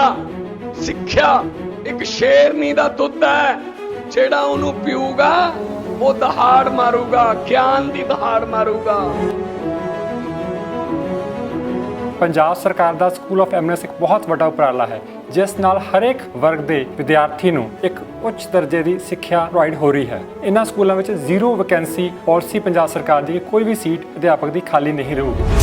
ਸਿੱਖਿਆ। ਸਿੱਖਿਆ ਇੱਕ ਸ਼ੇਰਨੀ ਦਾ ਦੁੱਧ ਹੈ, ਜਿਹੜਾ ਉਹਨੂੰ ਪੀਊਗਾ, ਉਹ ਦਹਾੜ ਮਾਰੂਗਾ, ਗਿਆਨ ਦੀ ਦਹਾੜ ਮਾਰੂਗਾ। ਪੰਜਾਬ ਸਰਕਾਰ ਦਾ ਸਕੂਲ ਆਫ ਐਮਨੈਸ ਇੱਕ ਬਹੁਤ ਵੱਡਾ ਉਪਰਾਲਾ ਹੈ, ਜਿਸ ਨਾਲ ਹਰੇਕ ਵਰਗ ਦੇ ਵਿਦਿਆਰਥੀ ਨੂੰ ਇੱਕ ਉੱਚ ਦਰਜੇ ਦੀ ਸਿੱਖਿਆ ਪ੍ਰੋਵਾਈਡ ਹੋ ਰਹੀ ਹੈ। ਇਹਨਾਂ ਸਕੂਲਾਂ ਵਿੱਚ ਜ਼ੀਰੋ ਵੈਕੈਂਸੀ ਪਾਲਿਸੀ ਪੰਜਾਬ ਸਰਕਾਰ ਦੀ ਕੋਈ ਵੀ ਸੀਟ ਅਧਿਆਪਕ ਦੀ ਖਾਲੀ ਨਹੀਂ ਰਹੂਗੀ।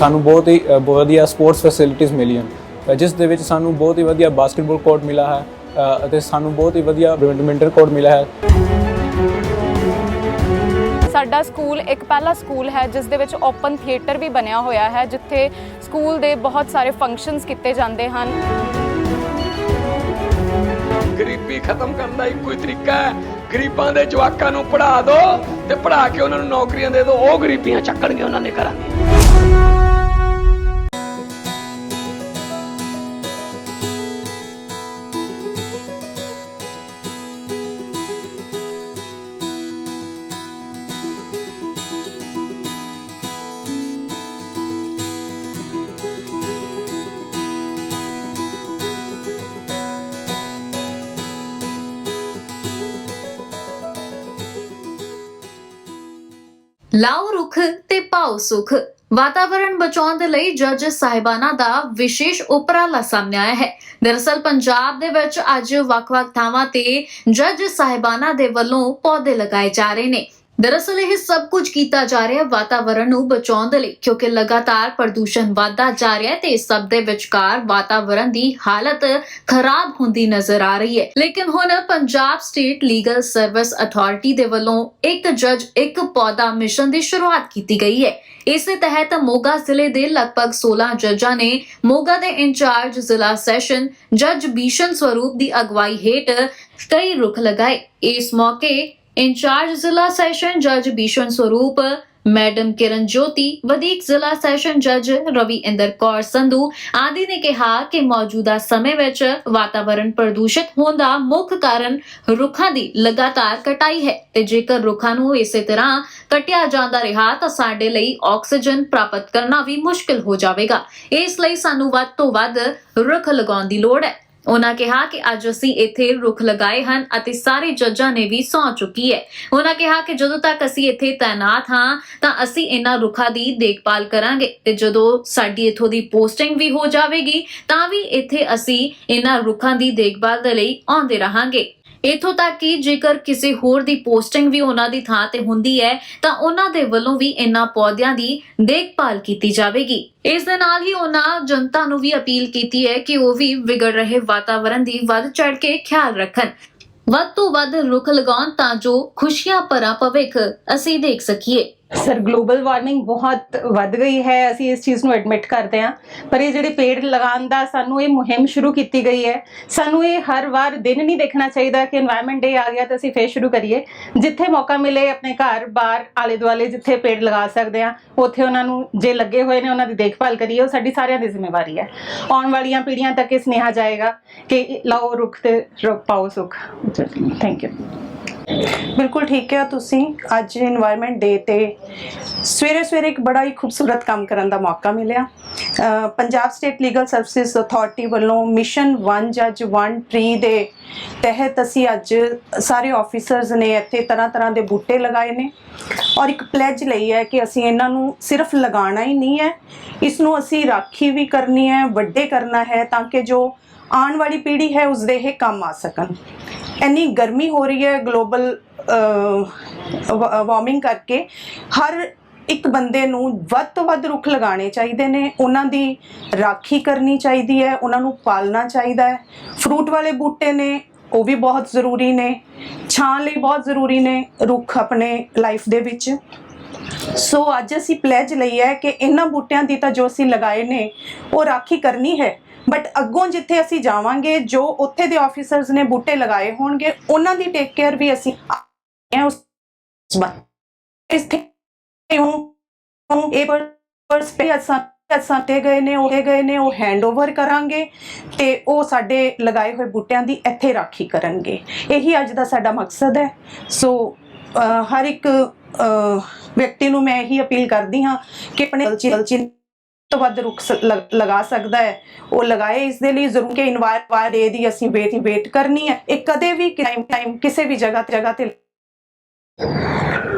ਸਾਨੂੰ ਬਹੁਤ ਹੀ ਬਹੁਤ ਵਧੀਆ ਸਪੋਰਟਸ ਫੈਸਿਲਿਟੀਆਂ ਮਿਲੀਆਂ। ਜਿਸ ਦੇ ਵਿੱਚ ਸਾਨੂੰ ਬਹੁਤ ਹੀ ਵਧੀਆ ਬਾਸਕਟਬਾਲ ਕੋਰਟ ਮਿਲਾ ਹੈ ਅਤੇ ਸਾਨੂੰ ਬਹੁਤ ਹੀ ਵਧੀਆ ਬੈਡਮਿੰਟਨ ਕੋਰਟ ਮਿਲਾ ਹੈ। ਸਾਡਾ ਸਕੂਲ ਇੱਕ ਪਹਿਲਾ ਸਕੂਲ ਹੈ ਜਿਸ ਦੇ ਵਿੱਚ ਓਪਨ ਥੀਏਟਰ ਵੀ ਬਣਿਆ ਹੋਇਆ ਹੈ ਜਿੱਥੇ ਸਕੂਲ ਦੇ ਬਹੁਤ ਸਾਰੇ ਫੰਕਸ਼ਨਸ ਕੀਤੇ ਜਾਂਦੇ ਹਨ। ਗਰੀਬੀ ਖਤਮ ਕਰਨ ਦਾ ਇੱਕੋ ਹੀ ਤਰੀਕਾ ਹੈ। ਗਰੀਬਾਂ ਦੇ ਜਵਾਕਾਂ ਨੂੰ ਪੜ੍ਹਾ ਦਿਓ ਤੇ ਪੜ੍ਹਾ ਕੇ ਉਹਨਾਂ ਨੂੰ ਨੌਕਰੀਆਂ ਦੇ ਦਿਓ ਉਹ ਗਰੀਬੀਆਂ ਚੱਕਣਗੇ ਉਹਨਾਂ ਨੇ ਕਰਾਂਗੇ ਲਾਓ ਰੁੱਖ ਤੇ ਪਾਓ ਸੁਖ। ਵਾਤਾਵਰਣ ਬਚਾਉਣ ਦੇ ਲਈ ਜੱਜ ਸਾਹਿਬਾਨਾ ਦਾ ਵਿਸ਼ੇਸ਼ ਉਪਰਾਲਾ ਸਾਹਮਣੇ ਆਇਆ ਹੈ। ਦਰਅਸਲ ਪੰਜਾਬ ਦੇ ਵਿੱਚ ਅੱਜ ਵੱਖ-ਵੱਖ ਥਾਵਾਂ ਤੇ ਜੱਜ ਸਾਹਿਬਾਨਾ ਦੇ ਵੱਲੋਂ ਪੌਦੇ ਲਗਾਏ ਜਾ ਰਹੇ ਨੇ। ਦਰਅਸਲ ਇਹ ਸਭ ਕੁਝ ਕੀਤਾ ਜਾ ਰਿਹਾ ਹੈ ਵਾਤਾਵਰਣ ਨੂੰ ਬਚਾਉਣ ਦੇ ਲਈ, ਕਿਉਂਕਿ ਲਗਾਤਾਰ ਪ੍ਰਦੂਸ਼ਣ ਵਧਦਾ ਜਾ ਰਿਹਾ ਹੈ ਤੇ ਇਸ ਸਭ ਦੇ ਵਿਚਕਾਰ ਵਾਤਾਵਰਣ ਦੀ ਹਾਲਤ ਖਰਾਬ ਹੁੰਦੀ ਨਜ਼ਰ ਆ ਰਹੀ ਹੈ। ਲੇਕਿਨ ਹੁਣ Punjab state legal service authority ਦੇ ਵੱਲੋਂ ਇੱਕ ਜੱਜ, ਇੱਕ ਪੌਦਾ ਮਿਸ਼ਨ ਦੀ ਸ਼ੁਰੂਆਤ ਕੀਤੀ ਗਈ ਹੈ। ਇਸੇ ਤਹਿਤ ਮੋਗਾ ਜ਼ਿਲ੍ਹੇ ਦੇ ਲਗਭਗ 16 ਜੱਜਾਂ ਨੇ ਮੋਗਾ ਦੇ ਇੰਚਾਰਜ ਜ਼ਿਲ੍ਹਾ ਸੈਸ਼ਨ ਜੱਜ ਬੀਸ਼ਨ ਸਵਰੂਪ ਦੀ ਅਗਵਾਈ ਹੇਠ ਕਈ ਰੁੱਖ ਲਗਾਏ। ਇਸ ਮੌਕੇ ਇੰਚਾਰਜ ਜ਼ਿਲ੍ਹਾ ਸੈਸ਼ਨ ਜੱਜ ਬੀਸ਼ਨ ਸਰੂਪ ਮੈਡਮ ਕਿਰਨ ਜੋਤੀ ਵਧੀਕ ਜ਼ਿਲ੍ਹਾ ਸੈਸ਼ਨ ਜੱਜ ਰਵੀ ਇੰਦਰ ਕੌਰ ਸੰਧੂ ਆਦਿ ਨੇ ਕਿਹਾ ਕਿ ਮੌਜੂਦਾ ਸਮੇਂ ਵਿੱਚ ਵਾਤਾਵਰਣ ਪ੍ਰਦੂਸ਼ਿਤ ਹੋਣ ਦਾ ਮੁੱਖ ਕਾਰਨ ਰੁੱਖਾਂ ਦੀ ਲਗਾਤਾਰ ਕਟਾਈ ਹੈ ਤੇ ਜੇਕਰ ਰੁੱਖਾਂ ਨੂੰ ਇਸੇ ਤਰ੍ਹਾਂ ਕੱਟਿਆ ਜਾਂਦਾ ਰਿਹਾ ਤਾਂ ਸਾਡੇ ਲਈ ਆਕਸੀਜਨ ਪ੍ਰਾਪਤ ਕਰਨਾ ਵੀ ਮੁਸ਼ਕਲ ਹੋ ਜਾਵੇਗਾ। ਇਸ ਲਈ ਸਾਨੂੰ ਵੱਧ ਤੋਂ ਵੱਧ ਰੁੱਖ ਲਗਾਉਣ ਦੀ ਲੋੜ ਹੈ। ਉਹਨਾਂ ਕਿਹਾ ਕਿ ਅੱਜ ਅਸੀਂ ਇੱਥੇ ਰੁੱਖ ਲਗਾਏ ਹਨ ਅਤੇ ਸਾਰੇ ਜੱਜਾਂ ਨੇ ਵੀ ਸੌਂ ਚੁੱਕੀ ਹੈ। ਉਹਨਾਂ ਕਿਹਾ ਕਿ ਜਦੋਂ ਤੱਕ ਅਸੀਂ ਇੱਥੇ ਤਾਇਨਾਤ ਹਾਂ, ਤਾਂ ਅਸੀਂ ਇਹਨਾਂ ਰੁੱਖਾਂ ਦੀ ਦੇਖਭਾਲ ਕਰਾਂਗੇ ਤੇ ਜਦੋਂ ਸਾਡੀ ਇੱਥੋਂ ਦੀ ਪੋਸਟਿੰਗ ਵੀ ਹੋ ਜਾਵੇਗੀ, ਤਾਂ ਵੀ ਇੱਥੇ ਅਸੀਂ ਇਹਨਾਂ ਰੁੱਖਾਂ ਦੀ ਦੇਖਭਾਲ ਦੇ ਲਈ ਆਉਂਦੇ ਰਹਾਂਗੇ। ਇਥੋਂ ਤੱਕ ਕਿ ਜੇਕਰ ਕਿਸੇ ਹੋਰ ਦੀ ਪੋਸਟਿੰਗ ਵੀ ਉਹਨਾਂ ਦੀ ਥਾਂ ਤੇ ਹੁੰਦੀ ਹੈ, ਤਾਂ ਉਹਨਾਂ ਦੇ ਵੱਲੋਂ ਵੀ ਇਹਨਾਂ ਪੌਦਿਆਂ ਦੀ ਦੇਖਭਾਲ ਕੀਤੀ ਜਾਵੇਗੀ। ਇਸ ਦੇ ਨਾਲ ਹੀ ਉਹਨਾਂ ਜਨਤਾ ਨੂੰ ਵੀ ਅਪੀਲ ਕੀਤੀ ਹੈ ਕਿ ਉਹ ਵੀ ਵਿਗੜ ਰਹੇ ਵਾਤਾਵਰਣ ਦੀ ਵੱਧ ਚੜ ਕੇ ਖਿਆਲ ਰੱਖਣ। ਵੱਧ ਤੋਂ ਵੱਧ ਰੁੱਖ ਲਗਾਉਣ ਤਾਂ ਜੋ ਖੁਸ਼ੀਆਂ ਭਰਾ ਭਵਿੱਖ ਅਸੀਂ ਦੇਖ ਸਕੀਏ। ਸਰ ਗਲੋਬਲ ਵਾਰਮਿੰਗ ਬਹੁਤ ਵੱਧ ਗਈ ਹੈ, ਅਸੀਂ ਇਸ ਚੀਜ਼ ਨੂੰ ਐਡਮਿਟ ਕਰਦੇ ਹਾਂ। ਪਰ ਇਹ ਜਿਹੜੇ ਪੇੜ ਲਗਾਉਣ ਦਾ ਸਾਨੂੰ ਇਹ ਮੁਹਿੰਮ ਸ਼ੁਰੂ ਕੀਤੀ ਗਈ ਹੈ। ਸਾਨੂੰ ਇਹ ਹਰ ਵਾਰ ਦਿਨ ਨਹੀਂ ਦੇਖਣਾ ਚਾਹੀਦਾ ਕਿ এনवायरमेंट ਡੇ ਆ ਗਿਆ ਤਾਂ ਅਸੀਂ ਫੇਰ ਸ਼ੁਰੂ ਕਰੀਏ। ਜਿੱਥੇ ਮੌਕਾ ਮਿਲੇ, ਆਪਣੇ ਘਰ, ਬਾਹਰ ਆਲੇ ਦੁਆਲੇ ਜਿੱਥੇ ਪੇੜ ਲਗਾ ਸਕਦੇ ਹਾਂ, ਉੱਥੇ ਉਹਨਾਂ ਨੂੰ ਜੇ ਲੱਗੇ ਹੋਏ ਨੇ, ਉਹਨਾਂ ਦੀ ਦੇਖਭਾਲ ਕਰੀਏ। ਉਹ ਸਾਡੀ ਸਾਰਿਆਂ ਦੀ ਜ਼ਿੰਮੇਵਾਰੀ ਹੈ। ਆਉਣ ਵਾਲੀਆਂ ਪੀੜ੍ਹੀਆਂ ਤੱਕ ਇਹ ਸੁਨੇਹਾ ਜਾਏਗਾ ਕਿ ਲਾਓ ਰੁੱਖ ਤੇ ਰੁੱਖ, ਪਾਓ ਸੁੱਖ। ਥੈਂਕ ਯੂ ਬਿਲਕੁਲ ਠੀਕ ਹੈ ਤੁਸੀਂ। ਅੱਜ এনवायरमेंट ਡੇ ਤੇ ਸਵੇਰੇ ਸਵੇਰੇ ਇੱਕ ਬੜਾ ਹੀ ਖੂਬਸੂਰਤ ਕੰਮ ਕਰਨ ਦਾ ਮੌਕਾ ਮਿਲਿਆ। Punjab state legal services authority ਵੱਲੋਂ ਮਿਸ਼ਨ 1 ਜੱਜ 1 ਟ੍ਰੀ ਦੇ ਤਹਿਤ ਅਸੀਂ ਅੱਜ ਸਾਰੇ ਆਫੀਸਰਸ ਨੇ ਇੱਥੇ ਤਰ੍ਹਾਂ ਤਰ੍ਹਾਂ ਦੇ ਬੂਟੇ ਲਗਾਏ ਨੇ। ਔਰ ਇੱਕ ਪਲੇਜ ਲਈ ਹੈ ਕਿ ਅਸੀਂ ਇਹਨਾਂ ਨੂੰ ਸਿਰਫ ਲਗਾਉਣਾ ਹੀ ਨਹੀਂ ਹੈ, ਇਸ ਨੂੰ ਅਸੀਂ ਰਾਖੀ ਵੀ ਕਰਨੀ ਹੈ, ਵੱਡੇ ਕਰਨਾ ਹੈ ਤਾਂ ਕਿ ਜੋ ਆਉਣ ਵਾਲੀ ਪੀੜ੍ਹੀ ਹੈ ਉਸ ਦੇ ਇਹ ਕੰਮ ਆ ਸਕਣ। ਇੰਨੀ ਗਰਮੀ ਹੋ ਰਹੀ ਹੈ ਗਲੋਬਲ ਵਾਰਮਿੰਗ ਕਰਕੇ, ਹਰ ਇੱਕ ਬੰਦੇ ਨੂੰ ਵੱਧ ਤੋਂ ਵੱਧ ਰੁੱਖ ਲਗਾਉਣੇ ਚਾਹੀਦੇ ਨੇ। ਉਹਨਾਂ ਦੀ ਰਾਖੀ ਕਰਨੀ ਚਾਹੀਦੀ ਹੈ, ਉਹਨਾਂ ਨੂੰ ਪਾਲਣਾ ਚਾਹੀਦਾ ਹੈ। ਫਰੂਟ ਵਾਲੇ ਬੂਟੇ ਨੇ, ਉਹ ਵੀ ਬਹੁਤ ਜ਼ਰੂਰੀ ਨੇ। ਛਾਂ ਲਈ ਬਹੁਤ ਜ਼ਰੂਰੀ ਨੇ ਰੁੱਖ ਆਪਣੇ ਲਾਈਫ ਦੇ ਵਿੱਚ। ਸੋ ਅੱਜ ਅਸੀਂ ਪਲੇਜ ਲਈ ਹੈ ਕਿ ਇਹਨਾਂ ਬੂਟਿਆਂ ਦੀ ਤਾਂ ਜੋ ਅਸੀਂ ਲਗਾਏ ਨੇ, ਉਹ ਰਾਖੀ ਕਰਨੀ ਹੈ। ਬਟ ਅੱਗੋਂ ਜਿੱਥੇ ਅਸੀਂ ਜਾਵਾਂਗੇ, ਜੋ ਉੱਥੇ ਦੇ ਆਫੀਸਰਸ ਨੇ ਬੂਟੇ ਲਗਾਏ ਹੋਣਗੇ, ਉਹਨਾਂ ਦੀ ਟੇਕ ਕੇਅਰ ਵੀ ਅਸੀਂ ਉਸ ਬਾਤ ਇਸ ਇਹ ਪਰ ਸਪੇ ਅਸਾਂ ਅਸਾਂ ਗਏ ਨੇ ਉਹ ਗਏ ਨੇ, ਉਹ ਹੈਂਡਓਵਰ ਕਰਾਂਗੇ ਤੇ ਉਹ ਸਾਡੇ ਲਗਾਏ ਹੋਏ ਬੂਟਿਆਂ ਦੀ ਇੱਥੇ ਰਾਖੀ ਕਰਨਗੇ। ਇਹੀ ਅੱਜ ਦਾ ਸਾਡਾ ਮਕਸਦ ਹੈ। ਸੋ ਹਰ ਇੱਕ ਵਿਅਕਤੀ ਨੂੰ ਮੈਂ ਇਹੀ ਅਪੀਲ ਕਰਦੀ ਹਾਂ ਕਿ ਆਪਣੇ ਕਲਚਰ ਤੋਂ ਵੱਧ ਰੁੱਖ ਲਗਾ ਸਕਦਾ ਹੈ। ਉਹ ਲਗਾਏ ਇਸ ਦੇ ਲਈ ਜ਼ਰੂਰ ਕਿ ਇਨਵਾਇਰ ਡੇ ਦੀ ਅਸੀਂ ਵੇਟ ਵੇਟ ਕਰਨੀ ਹੈ। ਇਹ ਕਦੇ ਵੀ ਟਾਈਮ ਟਾਈਮ ਕਿਸੇ ਵੀ ਜਗ੍ਹਾ ਤੇ ਜਗ੍ਹਾ ਤੇ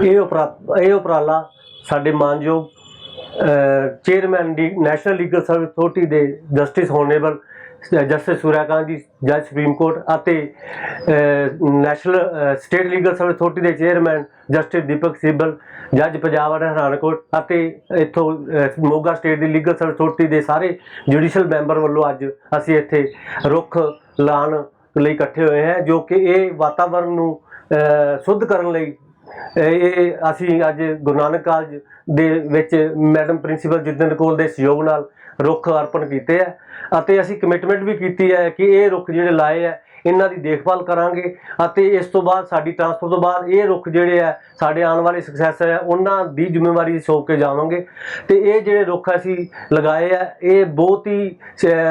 ਇਹ ਉਪਰਾ ਇਹ ਉਪਰਾਲਾ ਸਾਡੇ ਮਾਨਯੋਗ ਚੇਅਰਮੈਨ ਦੀ ਨੈਸ਼ਨਲ ਲੀਗਲ ਸਰਵਿਸ ਅਥਾਰਟੀ ਦੇ justice honourable justice Suryakant ji, ਜੱਜ ਸੁਪਰੀਮ ਕੋਰਟ ਅਤੇ national state legal service authority ਦੇ ਚੇਅਰਮੈਨ ਜਸਟਿਸ ਦੀਪਕ ਸਿੱਬਲ, ਜੱਜ ਪੰਜਾਬ ਅਤੇ ਹਰਿਆਣਾਕੋਟ ਅਤੇ ਇੱਥੋਂ ਮੋਗਾ ਸਟੇਟ ਦੀ ਲੀਗਲ ਸਰਵਿਸ ਅਥਾਰਟੀ ਦੇ ਸਾਰੇ ਜੁਡੀਸ਼ੀਅਲ ਮੈਂਬਰ ਵੱਲੋਂ ਅੱਜ ਅਸੀਂ ਇੱਥੇ ਰੁੱਖ ਲਾਉਣ ਲਈ ਇਕੱਠੇ ਹੋਏ ਹਾਂ, ਜੋ ਕਿ ਇਹ ਵਾਤਾਵਰਣ ਨੂੰ ਸ਼ੁੱਧ ਕਰਨ ਲਈ, ਇਹ ਇਹ ਅਸੀਂ ਅੱਜ ਗੁਰੂ ਨਾਨਕ ਕਾਲਜ ਦੇ ਵਿੱਚ ਮੈਡਮ ਪ੍ਰਿੰਸੀਪਲ ਜਿੰਦਨ ਕੋਲ ਦੇ ਸਹਿਯੋਗ ਨਾਲ ਰੁੱਖ ਅਰਪਣ ਕੀਤੇ ਹੈ ਅਤੇ ਅਸੀਂ ਕਮਿਟਮੈਂਟ ਵੀ ਕੀਤੀ ਹੈ ਕਿ ਇਹ ਰੁੱਖ ਜਿਹੜੇ ਲਾਏ ਹੈ ਇਹਨਾਂ ਦੀ ਦੇਖਭਾਲ ਕਰਾਂਗੇ ਅਤੇ ਇਸ ਤੋਂ ਬਾਅਦ ਸਾਡੀ ਟਰਾਂਸਫਰ ਤੋਂ ਬਾਅਦ ਇਹ ਰੁੱਖ ਜਿਹੜੇ ਆ, ਸਾਡੇ ਆਉਣ ਵਾਲੇ ਸਕਸੈਸਰ ਹੈ ਉਹਨਾਂ ਦੀ ਜ਼ਿੰਮੇਵਾਰੀ ਸੌਂਪ ਕੇ ਜਾਵਾਂਗੇ ਤੇ ਇਹ ਜਿਹੜੇ ਰੁੱਖ ਅਸੀਂ ਲਗਾਏ ਆ, ਇਹ ਬਹੁਤ ਹੀ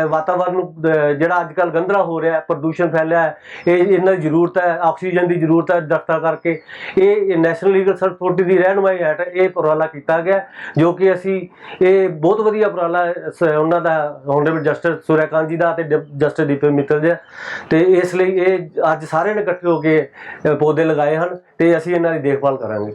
ਵਾਤਾਵਰਨ ਨੂੰ ਜਿਹੜਾ ਅੱਜ ਕੱਲ ਗੰਧਲਾ ਹੋ ਰਿਹਾ ਹੈ ਪ੍ਰਦੂਸ਼ਣ ਫੈਲਿਆ ਹੈ, ਇਹ ਇਹਨਾਂ ਦੀ ਜ਼ਰੂਰਤ ਹੈ, ਆਕਸੀਜਨ ਦੀ ਜ਼ਰੂਰਤ ਹੈ ਦਰਖਤਾਂ ਕਰਕੇ ਇਹ ਨੈਸ਼ਨਲ ਲੀਗਲ ਸਰਵਿਸ ਦੀ ਰਹਿਨੁਮਾਈ ਹੇਠ ਇਹ ਉਪਰਾਲਾ ਕੀਤਾ ਗਿਆ, ਜੋ ਕਿ ਅਸੀਂ, ਇਹ ਬਹੁਤ ਵਧੀਆ ਉਪਰਾਲਾ ਸ- ਉਹਨਾਂ ਦਾ ਹੋਨਰੇਬਲ ਜਸਟਿਸ ਸੂਰਿਆਕਾਂਤ ਜੀ ਦਾ ਤੇ ਜਸਟਿਸ ਦੀਪਕ ਮਿੱਤਲ ਜੀ ਦਾ। ਤੇ ਇਸ ਲਈ ਇਹ ਅੱਜ ਸਾਰਿਆਂ ਨੇ ਇਕੱਠੇ ਹੋ ਕੇ ਪੌਦੇ ਲਗਾਏ ਹਨ ਤੇ ਅਸੀਂ ਇਹਨਾਂ ਦੀ ਦੇਖਭਾਲ ਕਰਾਂਗੇ।